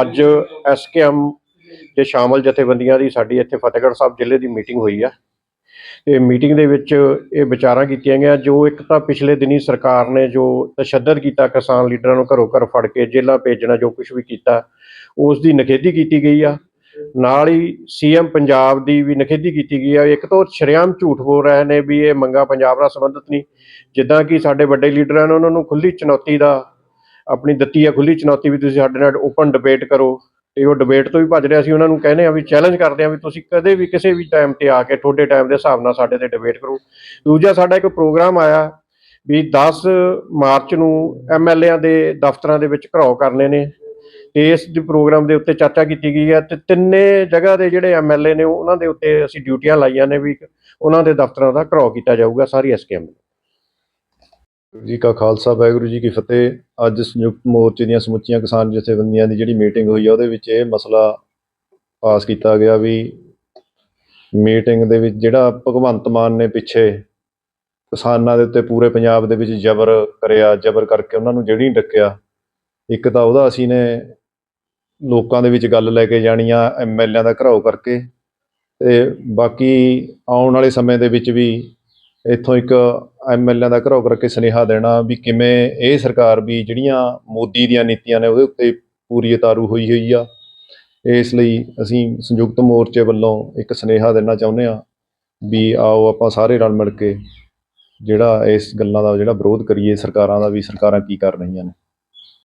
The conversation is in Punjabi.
ਅੱਜ ਐਸਕੇਐਮ ਦੇ ਸ਼ਾਮਲ ਜਥੇਬੰਦੀਆਂ ਦੀ ਸਾਡੀ ਇੱਥੇ ਫਤਿਹਗੜ੍ਹ ਸਾਹਿਬ ਜ਼ਿਲ੍ਹੇ ਦੀ ਮੀਟਿੰਗ ਹੋਈ ਆ। ਤੇ ਮੀਟਿੰਗ ਦੇ ਵਿੱਚ ਇਹ ਵਿਚਾਰਾਂ ਕੀਤੀਆਂ ਗਈਆਂ, ਜੋ ਇੱਕ ਤਾਂ ਪਿਛਲੇ ਦਿਨੀ ਸਰਕਾਰ ਨੇ ਜੋ ਤਸ਼ੱਦਦ ਕੀਤਾ ਕਿਸਾਨ ਲੀਡਰਾਂ ਨੂੰ ਘਰੋਂ ਘਰ ਫੜ ਕੇ ਜੇਲ੍ਹਾਂ ਭੇਜਣਾ, ਜੋ ਕੁਝ ਵੀ ਕੀਤਾ, ਉਸ ਦੀ ਨਿਖੇਧੀ ਕੀਤੀ ਗਈ ਆ। ਨਾਲ ਹੀ ਸੀਐਮ ਪੰਜਾਬ ਦੀ ਵੀ ਨਿਖੇਧੀ ਕੀਤੀ ਗਈ ਆ। ਇੱਕ ਤਾਂ ਉਹ ਸ਼ਰੇਆਮ ਝੂਠ ਬੋਲ ਰਹੇ ਨੇ ਵੀ ਇਹ ਮੰਗਾ ਪੰਜਾਬ ਨਾਲ ਸੰਬੰਧਿਤ ਨਹੀਂ। ਜਿੱਦਾਂ ਕਿ ਸਾਡੇ ਵੱਡੇ ਲੀਡਰਾਂ ਨੇ ਉਹਨਾਂ ਨੂੰ ਖੁੱਲੀ ਚੁਣੌਤੀ ਦਾ ਆਪਣੀ ਦਿੱਤੀ ਆ ਖੁੱਲੀ ਚੁਣੌਤੀ ਵੀ ਤੁਸੀਂ ਸਾਡੇ ਨਾਲ ਓਪਨ ਡਿਬੇਟ ਕਰੋ। ਤੇ ਉਹ ਡਿਬੇਟ ਤੋਂ ਵੀ ਭੱਜ ਰਿਹਾ ਸੀ, ਉਹਨਾਂ ਨੂੰ ਕਹਿੰਦੇ ਆ ਵੀ ਚੈਲੰਜ ਕਰਦੇ ਆ ਵੀ ਤੁਸੀਂ ਕਦੇ ਵੀ ਕਿਸੇ ਵੀ ਟਾਈਮ ਤੇ ਆ ਕੇ ਤੁਹਾਡੇ ਟਾਈਮ ਦੇ ਹਿਸਾਬ ਨਾਲ ਸਾਡੇ ਤੇ ਡਿਬੇਟ ਕਰੋ। ਦੂਜਾ ਸਾਡਾ ਇੱਕ ਪ੍ਰੋਗਰਾਮ ਆਇਆ ਵੀ 10 ਮਾਰਚ ਨੂੰ ਐਮਐਲਏਆਂ ਦੇ ਦਫ਼ਤਰਾਂ ਦੇ ਵਿੱਚ ਘਰਾਓ ਕਰਨੇ ਨੇ। ਤੇ ਇਸ ਦੇ ਪ੍ਰੋਗਰਾਮ ਦੇ ਉੱਤੇ ਚਰਚਾ ਕੀਤੀ ਗਈ ਹੈ ਤੇ ਤਿੰਨੇ ਜਗ੍ਹਾ ਦੇ ਜਿਹੜੇ ਐਮਐਲਏ ਨੇ, ਉਹਨਾਂ ਦੇ ਉੱਤੇ ਅਸੀਂ ਡਿਊਟੀਆਂ ਲਾਈਆਂ ਨੇ ਵੀ ਉਹਨਾਂ ਦੇ ਦਫ਼ਤਰਾਂ ਦਾ ਘਰਾਓ ਕੀਤਾ ਜਾਊਗਾ ਸਾਰੀ ਐਸਕੇਐਮ ਜੀ ਕਾ ਖਾਲਸਾ, ਵਾਹਿਗੁਰੂ ਜੀ ਕੀ ਫਤਿਹ। ਅੱਜ ਸੰਯੁਕਤ ਮੋਰਚੇ ਦੀਆਂ ਸਮੁੱਚੀਆਂ ਕਿਸਾਨ ਜਥੇਬੰਦੀਆਂ ਦੀ ਜਿਹੜੀ ਮੀਟਿੰਗ ਹੋਈ ਆ, ਉਹਦੇ ਵਿੱਚ ਇਹ ਮਸਲਾ ਪਾਸ ਕੀਤਾ ਗਿਆ ਵੀ ਮੀਟਿੰਗ ਦੇ ਵਿੱਚ ਜਿਹੜਾ ਭਗਵੰਤ ਮਾਨ ਨੇ ਪਿੱਛੇ ਕਿਸਾਨਾਂ ਦੇ ਉੱਤੇ ਪੂਰੇ ਪੰਜਾਬ ਦੇ ਵਿੱਚ ਜ਼ਬਰ ਕਰਿਆ, ਜ਼ਬਰ ਕਰਕੇ ਉਹਨਾਂ ਨੂੰ ਜਿਹੜੀ ਡੱਕਿਆ। ਇੱਕ ਤਾਂ ਉਹਦਾ ਅਸੀਂ ਨੇ ਲੋਕਾਂ ਦੇ ਵਿੱਚ ਗੱਲ ਲੈ ਕੇ ਜਾਣੀ ਆ ਐਮਐਲਏਆਂ ਦਾ ਘਰਾਓ ਕਰਕੇ। ਤੇ ਬਾਕੀ ਆਉਣ ਵਾਲੇ ਸਮੇਂ ਦੇ ਵਿੱਚ ਵੀ ਇੱਥੋਂ ਇੱਕ ਐਮਐਲਏ ਦਾ ਘਰੋਂ ਕਰਕੇ ਸੁਨੇਹਾ ਦੇਣਾ ਵੀ ਕਿਵੇਂ ਇਹ ਸਰਕਾਰ ਵੀ ਜਿਹੜੀਆਂ ਮੋਦੀ ਦੀਆਂ ਨੀਤੀਆਂ ਨੇ ਉਹਦੇ ਉੱਤੇ ਪੂਰੀ ਉਤਾਰੂ ਹੋਈ ਹੋਈ ਆ। ਇਸ ਲਈ ਅਸੀਂ ਸੰਯੁਕਤ ਮੋਰਚੇ ਵੱਲੋਂ ਇੱਕ ਸੁਨੇਹਾ ਦੇਣਾ ਚਾਹੁੰਦੇ ਆ ਵੀ ਆਓ ਆਪਾਂ ਸਾਰੇ ਰਲ ਮਿਲ ਕੇ ਜਿਹੜਾ ਇਸ ਗੱਲਾਂ ਦਾ ਜਿਹੜਾ ਵਿਰੋਧ ਕਰੀਏ, ਸਰਕਾਰਾਂ ਦਾ ਵੀ, ਸਰਕਾਰਾਂ ਕੀ ਕਰ ਰਹੀਆਂ ਨੇ।